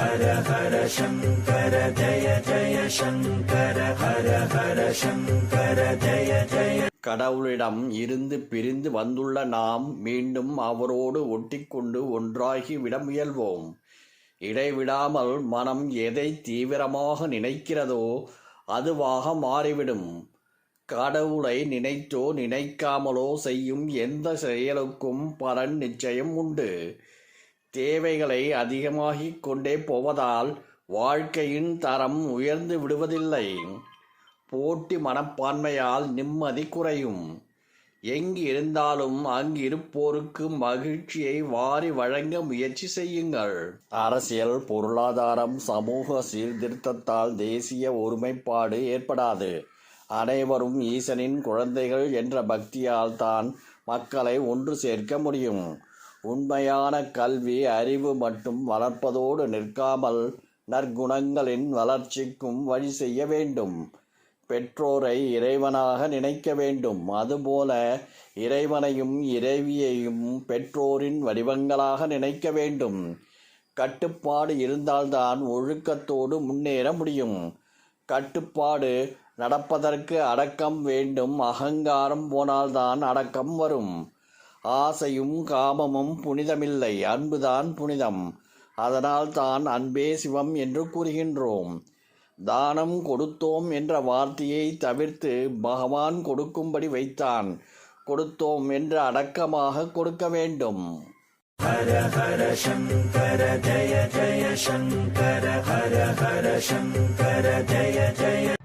ஹர ஹர சங்கர ஜய ஜய சங்கர ஹர ஹர சங்கர ஜய ஜய கடவுளிடம் இருந்து பிரிந்து வந்துள்ள நாம் மீண்டும் அவரோடு ஒட்டிக்கொண்டு ஒன்றாகி விட முயல்வோம். இடைவிடாமல் மனம் எதை தீவிரமாக நினைக்கிறதோ அதுவாக மாறிவிடும். கடவுளை நினைத்தோ நினைக்காமலோ செய்யும் எந்த செயலுக்கும் பலன் நிச்சயம் உண்டு. தேவைகளை அதிகமாகிக் கொண்டே போவதால் வாழ்க்கையின் தரம் உயர்ந்து விடுவதில்லை. போட்டி மனப்பான்மையால் நிம்மதி குறையும். எங்கு இருந்தாலும் அங்கு இருப்போருக்கு மகிழ்ச்சியை வாரி வழங்க முயற்சி செய்யுங்கள். அரசியல் பொருளாதாரம் சமூக சீர்திருத்தத்தால் தேசிய ஒருமைப்பாடு ஏற்படாது. அனைவரும் ஈசனின் குழந்தைகள் என்ற பக்தியால் தான் மக்களை ஒன்று சேர்க்க முடியும். உண்மையான கல்வி அறிவு மட்டும் வளர்ப்பதோடு நிற்காமல் நற்குணங்களின் வளர்ச்சிக்கும் வழி செய்ய வேண்டும். பெற்றோரை இறைவனாக நினைக்க வேண்டும். அதுபோல இறைவனையும் இறைவியையும் பெற்றோரின் வடிவங்களாக நினைக்க வேண்டும். கட்டுப்பாடு இருந்தால்தான் ஒழுக்கத்தோடு முன்னேற முடியும். கட்டுப்பாடு நடப்பதற்கு அடக்கம் வேண்டும். அகங்காரம் போனால்தான் அடக்கம் வரும். ஆசையும் காமமும் புனிதமில்லை அன்புதான் புனிதம். அதனால் தான் அன்பே சிவம் என்று கூறுகின்றோம். தானம் கொடுத்தோம் என்ற வார்த்தையை தவிர்த்து பகவான் கொடுக்கும்படி வைத்தான். கொடுத்தோம் என்று அடக்கமாக கொடுக்க வேண்டும். ஹர ஹர சங்கர ஜய ஜய சங்கர ஹர ஹர சங்கர ஜய ஜய